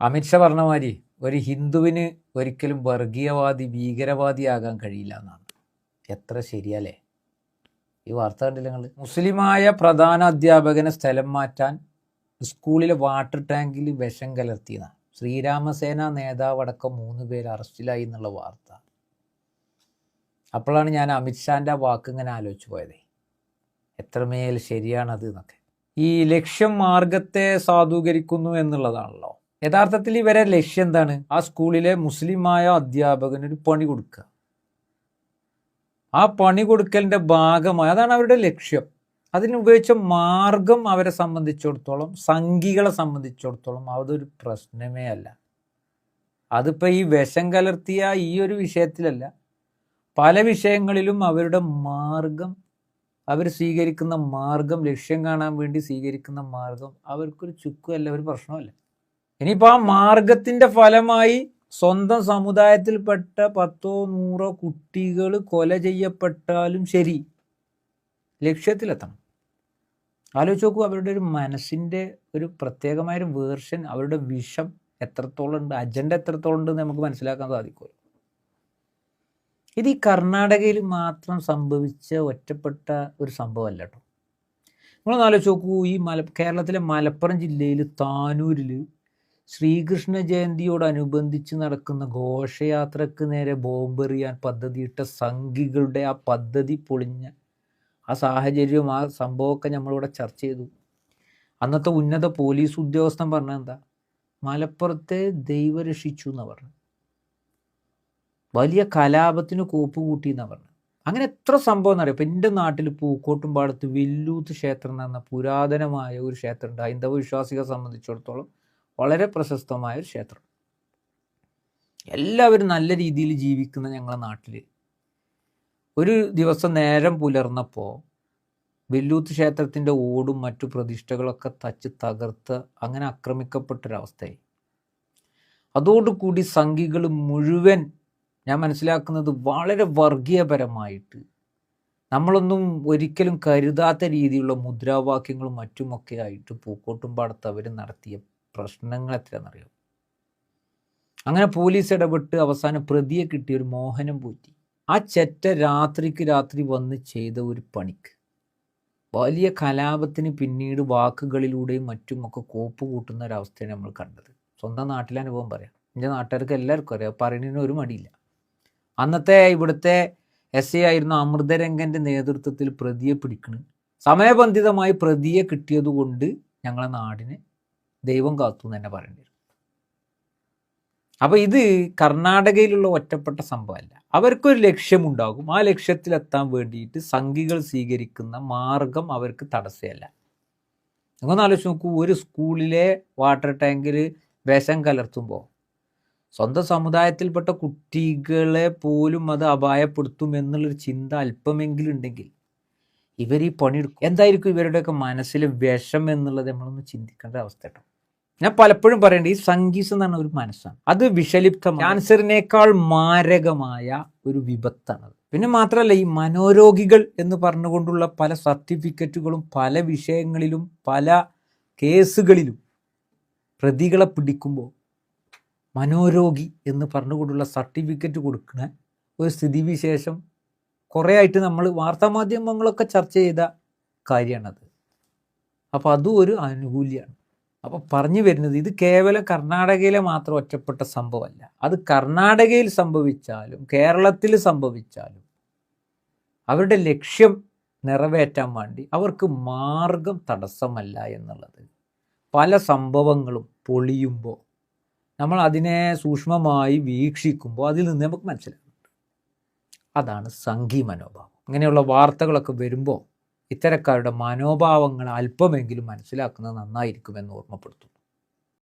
അമിത്ഷാ പറഞ്ഞ മാതിരി ഒരു ഹിന്ദുവിന് ഒരിക്കലും വർഗീയവാദി ഭീകരവാദി ഭീകരവാദിയാകാൻ കഴിയില്ല എന്നാണ്. എത്ര ശരിയല്ലേ? ഈ വാർത്ത കണ്ടില്ല നിങ്ങൾ മുസ്ലിമായ പ്രധാന അധ്യാപകനെ സ്ഥലം മാറ്റാൻ സ്കൂളിലെ വാട്ടർ ടാങ്കിൽ വിഷം കലർത്തിയെന്നാണ് ശ്രീരാമസേന നേതാവടക്കം മൂന്ന് പേര് അറസ്റ്റിലായി എന്നുള്ള വാർത്ത. അപ്പോഴാണ് ഞാൻ അമിത്ഷാന്റെ വാക്ക് ഇങ്ങനെ ആലോചിച്ച് പോയത്. എത്രമേൽ ശരിയാണത് എന്നൊക്കെ. ഈ ലക്ഷ്യം മാർഗത്തെ സാധൂകരിക്കുന്നു എന്നുള്ളതാണല്ലോ. യഥാർത്ഥത്തിൽ ഇവരെ ലക്ഷ്യം എന്താണ്? ആ സ്കൂളിലെ മുസ്ലിമായ അധ്യാപകന് ഒരു പണി കൊടുക്കുക. ആ പണി കൊടുക്കലിന്റെ ഭാഗമായി അതാണ് അവരുടെ ലക്ഷ്യം. അതിന് ഉപയോഗിച്ച മാർഗം അവരെ സംബന്ധിച്ചിടത്തോളം സംഘികളെ സംബന്ധിച്ചിടത്തോളം അതൊരു പ്രശ്നമേ അല്ല. അതിപ്പോൾ ഈ വിഷം കലർത്തിയ ഈ ഒരു വിഷയത്തിലല്ല. പല വിഷയങ്ങളിലും അവരുടെ മാർഗം അവർ സ്വീകരിക്കുന്ന മാർഗം ലക്ഷ്യം കാണാൻ വേണ്ടി സ്വീകരിക്കുന്ന മാർഗം അവർക്കൊരു ചുക്കുമല്ല ഒരു പ്രശ്നമല്ല ഇനിയിപ്പോൾ ആ മാർഗത്തിന്റെ ഫലമായി സ്വന്തം സമുദായത്തിൽപ്പെട്ട പത്തോ നൂറോ കുട്ടികൾ കൊല ചെയ്യപ്പെട്ടാലും ശരി ലക്ഷ്യത്തിലെത്തണം. ആലോചിച്ച് നോക്കൂ അവരുടെ ഒരു മനസ്സിന്റെ ഒരു പ്രത്യേകമായൊരു വേർഷൻ അവരുടെ വിഷം എത്രത്തോളം ഉണ്ട് അജണ്ട എത്രത്തോളം ഉണ്ട് നമുക്ക് മനസ്സിലാക്കാൻ സാധിക്കുമല്ലോ. ഇത് ഈ കർണാടകയിൽ മാത്രം സംഭവിച്ച ഒറ്റപ്പെട്ട ഒരു സംഭവമല്ല കേട്ടോ. നിങ്ങളൊന്ന് ആലോചിച്ച് നോക്കൂ ഈ മല കേരളത്തിലെ മലപ്പുറം ജില്ലയിൽ താനൂരിൽ ശ്രീകൃഷ്ണ ജയന്തിയോടനുബന്ധിച്ച് നടക്കുന്ന ഘോഷയാത്രക്ക് നേരെ ബോംബെറിയാൻ പദ്ധതിയിട്ട സംഘികളുടെ ആ പദ്ധതി പൊളിഞ്ഞ ആ സാഹചര്യവും ആ സംഭവമൊക്കെ നമ്മളിവിടെ ചർച്ച ചെയ്തു. അന്നത്തെ ഉന്നത പോലീസ് ഉദ്യോഗസ്ഥൻ പറഞ്ഞ എന്താ? മലപ്പുറത്തെ ദൈവം എന്ന് പറഞ്ഞു വലിയ കലാപത്തിന് കോപ്പ് കൂട്ടി എന്നാ പറഞ്ഞു അങ്ങനെ എത്ര സംഭവം എന്നറിയാം? ഇപ്പം എന്റെ നാട്ടിൽ പൂക്കോട്ടും പാടത്ത് വെല്ലൂത്ത് ക്ഷേത്രം എന്ന് പറഞ്ഞ പുരാതനമായ ഒരു ക്ഷേത്രമുണ്ട്. ഹൈന്ദവ വിശ്വാസികളെ സംബന്ധിച്ചിടത്തോളം വളരെ പ്രശസ്തമായ ഒരു ക്ഷേത്രം. എല്ലാവരും നല്ല രീതിയിൽ ജീവിക്കുന്ന ഞങ്ങളുടെ നാട്ടിൽ ഒരു ദിവസം നേരം പുലർന്നപ്പോൾ വെല്ലൂത്ത് ക്ഷേത്രത്തിന്റെ ഓടും മറ്റു പ്രതിഷ്ഠകളൊക്കെ തച്ച് തകർത്ത് അങ്ങനെ ആക്രമിക്കപ്പെട്ടൊരവസ്ഥയായി. അതോടുകൂടി സംഘികൾ മുഴുവൻ ഞാൻ മനസ്സിലാക്കുന്നത് വളരെ വർഗീയപരമായിട്ട് നമ്മളൊന്നും ഒരിക്കലും കരുതാത്ത രീതിയിലുള്ള മുദ്രാവാക്യങ്ങളും മറ്റുമൊക്കെ ആയിട്ട് പൂക്കോട്ടും പാടത്ത് അവർ നടത്തിയ പ്രശ്നങ്ങൾ എത്രയാണെന്നറിയാം? അങ്ങനെ പോലീസ് ഇടപെട്ട് അവസാനം പ്രതിയെ കിട്ടിയ ഒരു മോഹനം പൂറ്റി. ആ ചെറ്റ രാത്രിക്ക് രാത്രി വന്ന് ചെയ്ത ഒരു പണിക്ക്. വലിയ കലാപത്തിന് പിന്നീട് വാക്കുകളിലൂടെയും മറ്റുമൊക്കെ കോപ്പ് കൂട്ടുന്ന ഒരവസ്ഥയാണ് നമ്മൾ കണ്ടത്. സ്വന്തം നാട്ടിലെ അനുഭവം പറയാം. എന്റെ നാട്ടുകാർക്ക് എല്ലാവർക്കും അറിയാം. പറയുന്നതിന് ഒരു മടിയില്ല. അന്നത്തെ ഇവിടുത്തെ എസ് ഐ ആയിരുന്ന അമൃതരംഗന്റെ നേതൃത്വത്തിൽ പ്രതിയെ പിടിക്കണം. സമയബന്ധിതമായി പ്രതിയെ കിട്ടിയതുകൊണ്ട് ഞങ്ങളെ നാടിനെ ദൈവം കാത്തു എന്ന് തന്നെ പറയേണ്ടി വരും. അപ്പോൾ ഇത് കർണാടകയിലുള്ള ഒറ്റപ്പെട്ട സംഭവമല്ല. അവർക്കൊരു ലക്ഷ്യമുണ്ടാകും. ആ ലക്ഷ്യത്തിലെത്താൻ വേണ്ടിയിട്ട് സംഘികൾ സ്വീകരിക്കുന്ന മാർഗം അവർക്ക് തടസ്സമല്ല. നിങ്ങളൊന്ന് ആലോചിച്ച് നോക്കൂ ഒരു സ്കൂളിലെ വാട്ടർ ടാങ്കിൽ വിഷം കലർത്തുമ്പോൾ സ്വന്തം സമുദായത്തിൽപ്പെട്ട കുട്ടികളെ പോലും അത് അപായപ്പെടുത്തും എന്നുള്ളൊരു ചിന്ത അല്പമെങ്കിലും ഉണ്ടെങ്കിൽ ഇവർ ഈ പണിയെടുക്കും. എന്തായിരിക്കും ഇവരുടെയൊക്കെ മനസ്സിൽ വിഷം എന്നുള്ളത് നമ്മളൊന്ന് ചിന്തിക്കേണ്ട അവസ്ഥ ഞാൻ പലപ്പോഴും പറയേണ്ടത് ഈ സംഗീസ് എന്ന് പറഞ്ഞ ഒരു മനസ്സാണ്. അത് വിഷലിപ്തം ക്യാൻസറിനേക്കാൾ മാരകമായ ഒരു വിപത്താണ് പിന്നെ മാത്രമല്ല ഈ മനോരോഗികൾ എന്ന് പറഞ്ഞുകൊണ്ടുള്ള പല സർട്ടിഫിക്കറ്റുകളും പല വിഷയങ്ങളിലും പല കേസുകളിലും പ്രതികളെ പിടിക്കുമ്പോൾ മനോരോഗി എന്ന് പറഞ്ഞുകൊണ്ടുള്ള സർട്ടിഫിക്കറ്റ് കൊടുക്കുന്ന ഒരു സ്ഥിതിവിശേഷം കുറേ ആയിട്ട് നമ്മൾ വാർത്താമാധ്യമങ്ങളൊക്കെ ചർച്ച ചെയ്ത കാര്യമാണത്. അപ്പോൾ അതും ഒരു ആനുകൂല്യമാണ് അപ്പോൾ പറഞ്ഞു വരുന്നത് ഇത് കേവലം കർണാടകയിലെ മാത്രം ഒറ്റപ്പെട്ട സംഭവമല്ല. അത് കർണാടകയിൽ സംഭവിച്ചാലും കേരളത്തിൽ സംഭവിച്ചാലും അവരുടെ ലക്ഷ്യം നിറവേറ്റാൻ വേണ്ടി അവർക്ക് മാർഗം തടസ്സമല്ല എന്നുള്ളത്. പല സംഭവങ്ങളും പൊളിയുമ്പോൾ നമ്മൾ അതിനെ സൂക്ഷ്മമായി വീക്ഷിക്കുമ്പോൾ അതിൽ നിന്ന് നമുക്ക് മനസ്സിലാകുന്നുണ്ട് അതാണ് സംഘി മനോഭാവം അങ്ങനെയുള്ള വാർത്തകളൊക്കെ വരുമ്പോൾ ഇത്തരക്കാരുടെ മനോഭാവങ്ങൾ അല്പമെങ്കിലും മനസ്സിലാക്കുന്നത് നന്നായിരിക്കുമെന്ന് ഓർമ്മപ്പെടുത്തുന്നു.